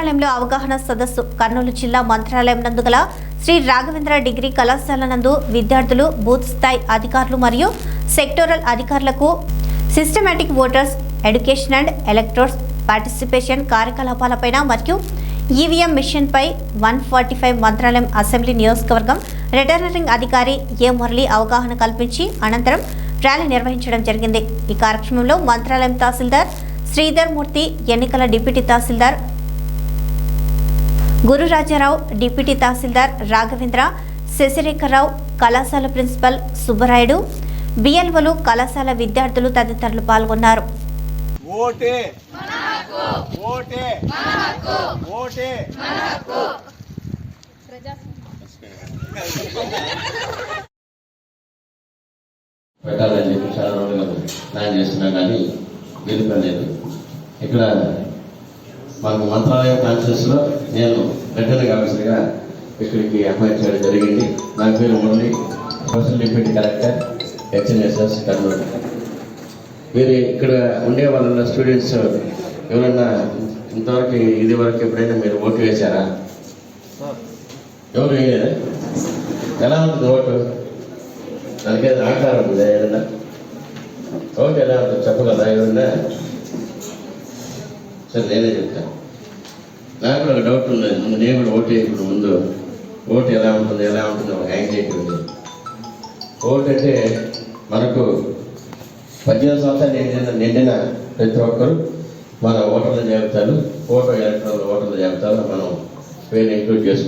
మంత్రాలయంలో అవగాహన సదస్సు. కర్నూలు జిల్లా మంత్రాలయం నందుగల శ్రీ రాఘవేంద్ర డిగ్రీ కళాశాల నందు విద్యార్థులు బూత్ స్థాయి అధికారులు మరియు సెక్టోరల్ అధికారులకు systematic voters education and electoral participation కార్యకలాపాలపైన మరియు EVM మిషన్పై one forty five Mantralayam assembly నియోజకవర్గం రిటర్నింగ్ అధికారి ఏ మురళి అవగాహన కల్పించి అనంతరం ర్యాలీ నిర్వహించడం జరిగింది. ఈ కార్యక్రమంలో మంత్రాలయం తహసీల్దార్ శ్రీధర్ మూర్తి ఎన్నికల డిప్యూటీ తహసీల్దార్ గురురాజారావు డిప్యూటీ తహసీల్దార్ రాఘవేంద్ర శశిరేఖరరావు కళాశాల ప్రిన్సిపల్ సుబ్బరాయుడు బిఎల్వలు కళాశాల విద్యార్థులు తదితరులు పాల్గొన్నారు. ఓటే ఓటే ఓటే పెట్టాలని చెప్పి చాలా రోజులు ప్లాన్ చేస్తున్నాం కానీ గెలుపలేదు ఇక్కడ మాకు మంత్రాలయం కాన్ఫరెన్స్లో నేను రిటర్నింగ్ ఆఫీసర్గా ఇక్కడికి అపాయింట్ చేయడం జరిగింది. నా పేరు Murali first deputy collector HNSS Kurnool. మీరు ఇక్కడ ఉండే వాళ్ళ స్టూడెంట్స్ ఎవరన్నా ఇంతవరకు ఇది వరకు ఎప్పుడైనా మీరు ఓటు వేశారా? ఎవరు వేయలేదా? ఎలా ఉంటుంది ఓటు? దానికి ఆకారం ఉందా ఏదన్నా? ఓటు ఎలా ఉంటుంది? చెప్పగలరా ఏదన్నా సరే నేనే చెప్తాను నాకు ఒక డౌట్ ఉన్నది. ముందు నేను కూడా ఓటు వేయకుండా ముందు ఓటు ఎలా ఉంటుంది ఎలా ఉంటుంది ఒక యాంగ్జైటీ ఉంది ఓటు అంటే మనకు పద్దెనిమిది సంవత్సరాలు నిండిన నిండిన ప్రతి ఒక్కరు మన ఓటర్ల జాబితాలు ఓటర్ ఎలక్ట్రాల్ ఓటర్ల జాబితాలు మనం పేరు ఇంక్లూడ్ చేసుకుంటాం